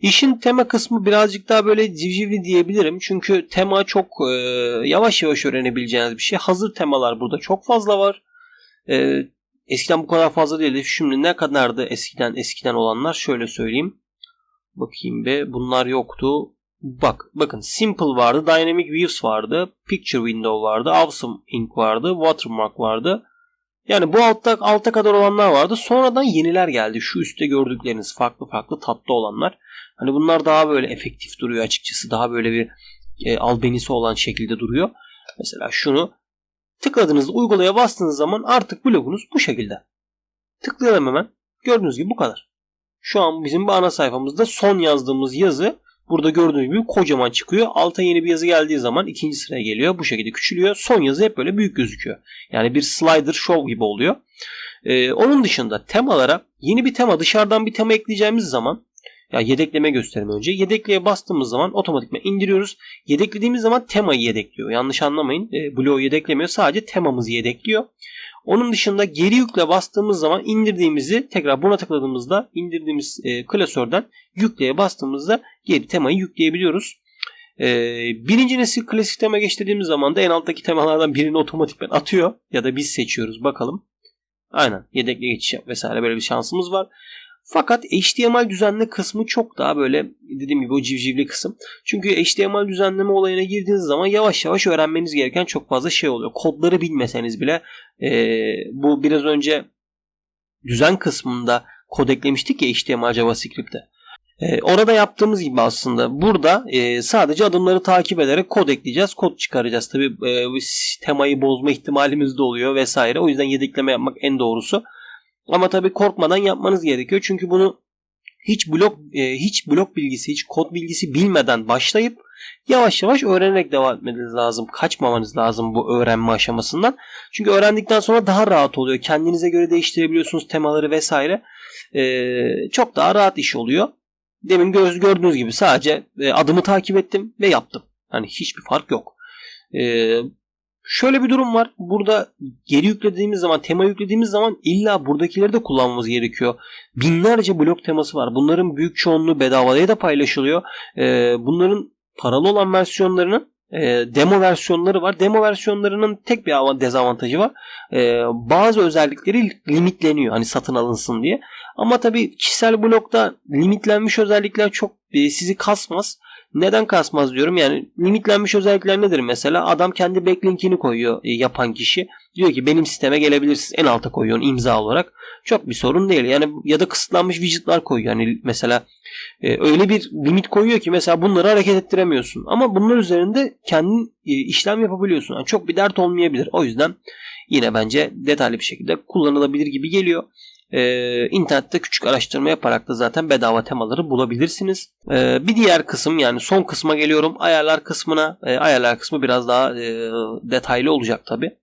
İşin tema kısmı birazcık daha böyle civcivli diyebilirim. Çünkü tema çok e, yavaş yavaş öğrenebileceğiniz bir şey. Hazır temalar burada çok fazla var. E, eskiden bu kadar fazla değildi. Şimdi ne kadardı eskiden eskiden olanlar? Şöyle söyleyeyim. Bakayım be. Bunlar yoktu. Bak bakın Simple vardı, Dynamic Views vardı, Picture Window vardı, Awesome Ink vardı, Watermark vardı. Yani bu altta alta kadar olanlar vardı. Sonradan yeniler geldi. Şu üstte gördükleriniz farklı farklı tatlı olanlar. Hani bunlar daha böyle efektif duruyor açıkçası. Daha böyle bir e, albenisi olan şekilde duruyor. Mesela şunu tıkladığınızda uygulaya bastığınız zaman artık blogunuz bu şekilde. Tıklayalım hemen. Gördüğünüz gibi bu kadar. Şu an bizim bu ana sayfamızda son yazdığımız yazı burada gördüğünüz gibi kocaman çıkıyor. Alta yeni bir yazı geldiği zaman ikinci sıraya geliyor. Bu şekilde küçülüyor. Son yazı hep böyle büyük gözüküyor. Yani bir slider show gibi oluyor. Ee, onun dışında temalara yeni bir tema dışarıdan bir tema ekleyeceğimiz zaman ya yedekleme gösterimi önce. Yedekleye bastığımız zaman otomatikman indiriyoruz. Yedeklediğimiz zaman temayı yedekliyor. Yanlış anlamayın. E, bloğu yedeklemiyor. Sadece temamızı yedekliyor. Onun dışında geri yükle bastığımız zaman indirdiğimizi tekrar buna tıkladığımızda indirdiğimiz e, klasörden yükleye bastığımızda geri temayı yükleyebiliyoruz. E, birinci nesil klasik tema geçtiğimiz zaman da en alttaki temalardan birini otomatikman atıyor ya da biz seçiyoruz bakalım. Aynen yedekle geçiş yap vesaire böyle bir şansımız var. Fakat HTML düzenleme kısmı çok daha böyle dediğim gibi o civcivli kısım. Çünkü HTML düzenleme olayına girdiğiniz zaman yavaş yavaş öğrenmeniz gereken çok fazla şey oluyor. Kodları bilmeseniz bile e, bu biraz önce düzen kısmında kod eklemiştik ya HTML JavaScript'te. E, orada yaptığımız gibi aslında burada e, sadece adımları takip ederek kod ekleyeceğiz. Kod çıkaracağız. Tabi e, temayı bozma ihtimalimiz de oluyor vesaire. O yüzden yedekleme yapmak en doğrusu. Ama tabii korkmadan yapmanız gerekiyor. Çünkü bunu hiç blok e, hiç blok bilgisi, hiç kod bilgisi bilmeden başlayıp yavaş yavaş öğrenerek devam etmeniz lazım. Kaçmamanız lazım bu öğrenme aşamasından. Çünkü öğrendikten sonra daha rahat oluyor. Kendinize göre değiştirebiliyorsunuz temaları vesaire. E, çok daha rahat iş oluyor. Demin göz gördüğünüz gibi sadece e, adımı takip ettim ve yaptım. Hani hiçbir fark yok. Şöyle bir durum var. Burada geri yüklediğimiz zaman, tema yüklediğimiz zaman illa buradakileri de kullanmamız gerekiyor. Binlerce blok teması var. Bunların büyük çoğunluğu bedavaya da paylaşılıyor. Ee, bunların paralı olan versiyonlarının e, demo versiyonları var. Demo versiyonlarının tek bir dezavantajı var. E, bazı özellikleri limitleniyor hani satın alınsın diye. Ama tabii kişisel blokta limitlenmiş özellikler çok e, sizi kasmaz. Neden kasmaz diyorum? Yani limitlenmiş özellikler nedir mesela? Adam kendi backlinkini koyuyor e, yapan kişi diyor ki benim sisteme gelebilirsiniz en alta koyuyorsun imza olarak çok bir sorun değil yani ya da kısıtlanmış widgetlar koyuyor yani mesela e, öyle bir limit koyuyor ki mesela bunları hareket ettiremiyorsun ama bunlar üzerinde kendin e, işlem yapabiliyorsun yani çok bir dert olmayabilir o yüzden yine bence detaylı bir şekilde kullanılabilir gibi geliyor. Ee, internette küçük araştırma yaparak da zaten bedava temaları bulabilirsiniz. Ee, bir diğer kısım yani son kısma geliyorum. Ayarlar kısmına. Ee, ayarlar kısmı biraz daha e, detaylı olacak tabi.